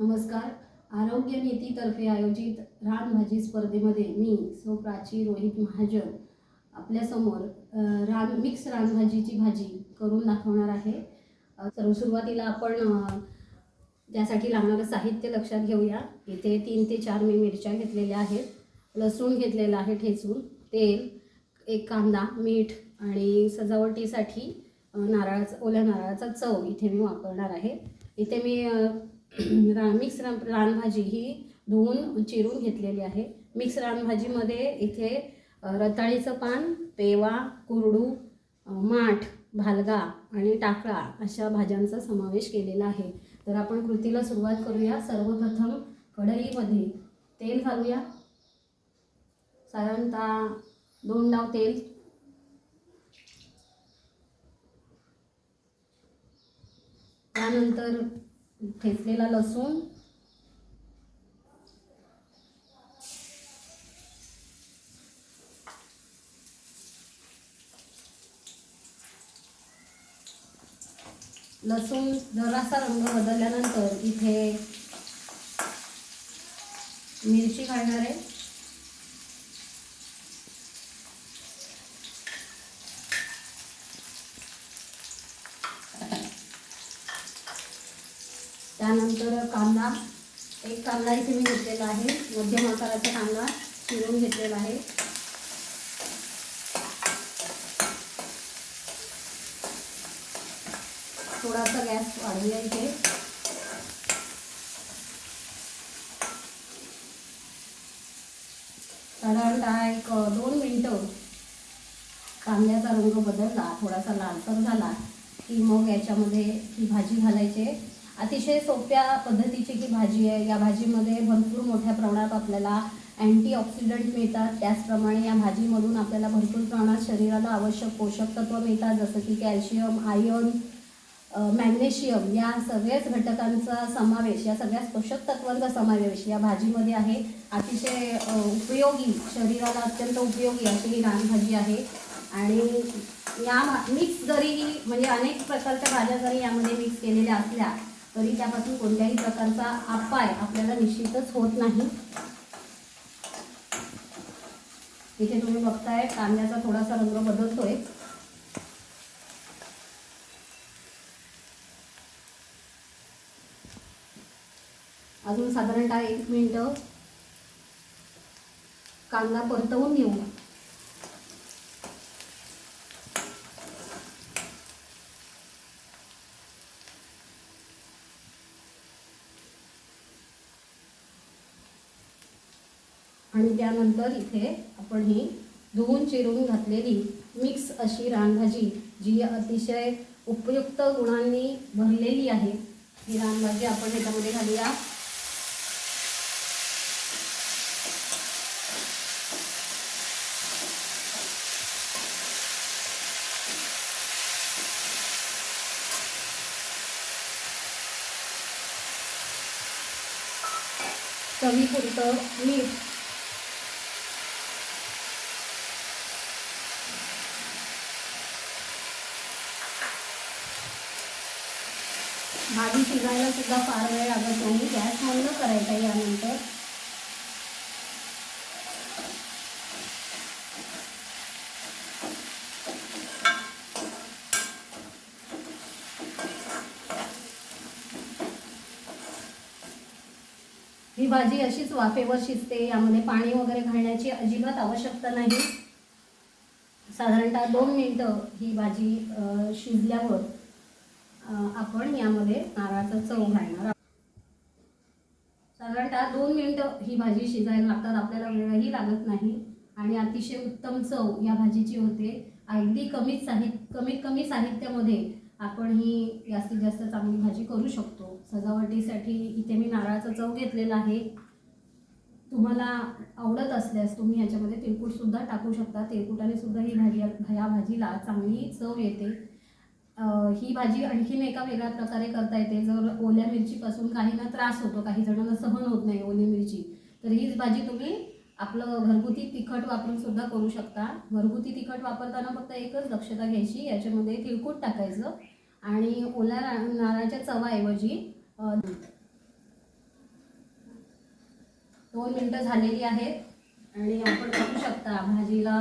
नमस्कार. आरोग्य नीतीतर्फे आयोजित रानभाजी स्पर्धेमध्ये मी सौ प्राची रोहित महाजन आपल्यासमोर रान मिक्स रानभाजीची भाजी करून दाखवणार आहे. सर्व सुरुवातीला आपण त्यासाठी लागणारं साहित्य लक्षात घेऊया. इथे तीन ते चार मी मिरच्या घेतलेल्या आहेत. लसूण घेतलेलं आहे ठेचून. तेल एक कांदा मीठ आणि सजावटीसाठी नारळाचा ओल्या नारळाचा चव इथे मी वापरणार आहे. इथे मी रा मिक्स रान रानभाजी ही धुवून चिरून घेतलेली आहे. मिक्स रानभाजीमध्ये इथे रताळीचं पान पेवा कुरडू माठ भालगा आणि टाकळा अशा भाज्यांचा समावेश केलेला आहे. तर आपण कृतीला सुरुवात करूया. सर्वप्रथम कढईमध्ये तेल घालूया. साधारणतः दोन डाव तेल. त्यानंतर ठेचलेला लसूण. लसूण जरासा रंग बदलल्यानंतर इथे मिरची घालणार आहे. त्यानंतर कांदा एक कांदा इथे मी घेतलेला आहे. मध्यम आकाराचा कांदा चिरून घेतलेला आहे. थोडासा गॅस वाढवूया इथे. साधारणतः एक दोन मिनटं कांद्याचा रंग बदलला थोडासा लालसर झाला की मग याच्यामध्ये ही भाजी घालायची. आहे. अतिशय सोप्या पद्धतीची ही भाजी आहे या भाजीमध्ये भरपूर मोठ्या प्रमाणात आपल्याला अँटीऑक्सिडंट मिळतात. त्याचप्रमाणे या भाजीमधून आपल्याला भरपूर प्रमाणात शरीराला आवश्यक पोषक तत्व मिळतात जसं की कॅल्शियम आयर्न मॅग्नेशियम या सगळ्याच घटकांचा समावेश या सगळ्याच पोषक तत्वांचा समावेश या भाजीमध्ये आहे. अतिशय उपयोगी शरीराला अत्यंत उपयोगी अशी ही रानभाजी आहे. आणि या मिक्स जरी म्हणजे अनेक प्रकारच्या भाज्या जरी यामध्ये मिक्स केलेल्या असल्या तरी त्यापासून कोणत्याही प्रकारचा अपाय आपल्याला निश्चितच होत नाही. इथे तुम्ही बघताय कांद्याचा थोडासा रंग बदलतोय. अजून साधारणतः एक मिनटं. कांदा परतवून घेऊ आणि त्यानंतर इथे आपण ही धुवून चिरून घातलेली मिक्स अशी रानभाजी जी अतिशय उपयुक्त गुणांनी भरलेली आहे. ही रानभाजी आपण ह्याच्यामध्ये घालूया. चवीपुरतं मीठ भाजी शिजायला सुद्धा फार वेळ लागत नाही. गॅस बंद करायचा यानंतर. ही भाजी अशीच वाफेवर शिजते. यामध्ये पाणी वगैरे घालण्याची अजिबात आवश्यकता नाही. साधारणतः दोन मिनटं ही भाजी शिजल्यावर आपण यामध्ये नारळाचा चव घालणार आहोत. साधारणतः दोन मिनटं ही भाजी शिजायला लागतात आपल्याला वेळही लागत नाही. आणि अतिशय उत्तम चव या भाजीची होते. अगदी कमी साहित्य कमीत कमी साहित्यामध्ये आपण ही जास्तीत जास्त चांगली भाजी करू शकतो. सजावटीसाठी इथे मी नारळाचा चव घेतलेला आहे. तुम्हाला आवडत असल्यास तुम्ही याच्यामध्ये तिळकुट सुद्धा टाकू शकता. तिळकुटाने सुद्धा ही भाजी ह्या भाजीला चांगली चव येते. ही भाजी आणखीन एका वेगळ्या प्रकारे करता येते. जर ओल्या मिरचीपासून काहींना त्रास होतो काही जणांना सहन होत नाही ओली मिरची तर हीच भाजी तुम्ही आपलं घरगुती तिखट वापरून सुद्धा करू शकता. घरगुती तिखट वापरताना फक्त एकच दक्षता घ्यायची याच्यामध्ये तिळकूट टाकायचं आणि ओल्या नारळाच्या चवाऐवजी दोन मिनटं झालेली आहेत आणि आपण करू शकता भाजीला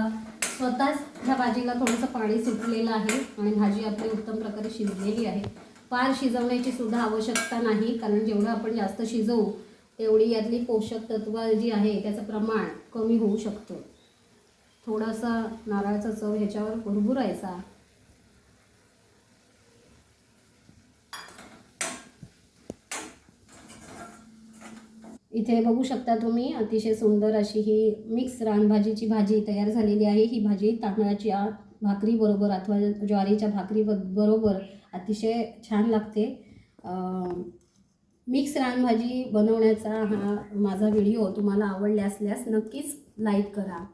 स्वतःच ह्या भाजीला थोडंसं पाणी सुटलेलं आहे आणि भाजी आपली उत्तम प्रकारे शिजलेली आहे. फार शिजवण्याची सुद्धा आवश्यकता नाही कारण जेवढं आपण जास्त शिजवू तेवढी यातली पोषक तत्व जी आहे त्याचं प्रमाण कमी होऊ शकतं. थोडासा नारळाचा चव ह्याच्यावर भुरभुरायचा इथे बघू शकता तुम्ही अतिशय सुंदर अशी ही मिक्स रानभाजीची भाजी तयार झालेली आहे. ही भाजी तांदळाच्या भाकरीबरोबर अथवा ज्वारीच्या भाकरी ब- बरोबर अतिशय छान लागते. मिक्स रानभाजी बनवण्याचा हा माझा व्हिडिओ तुम्हाला आवडला असल्यास नक्कीच लाईक करा.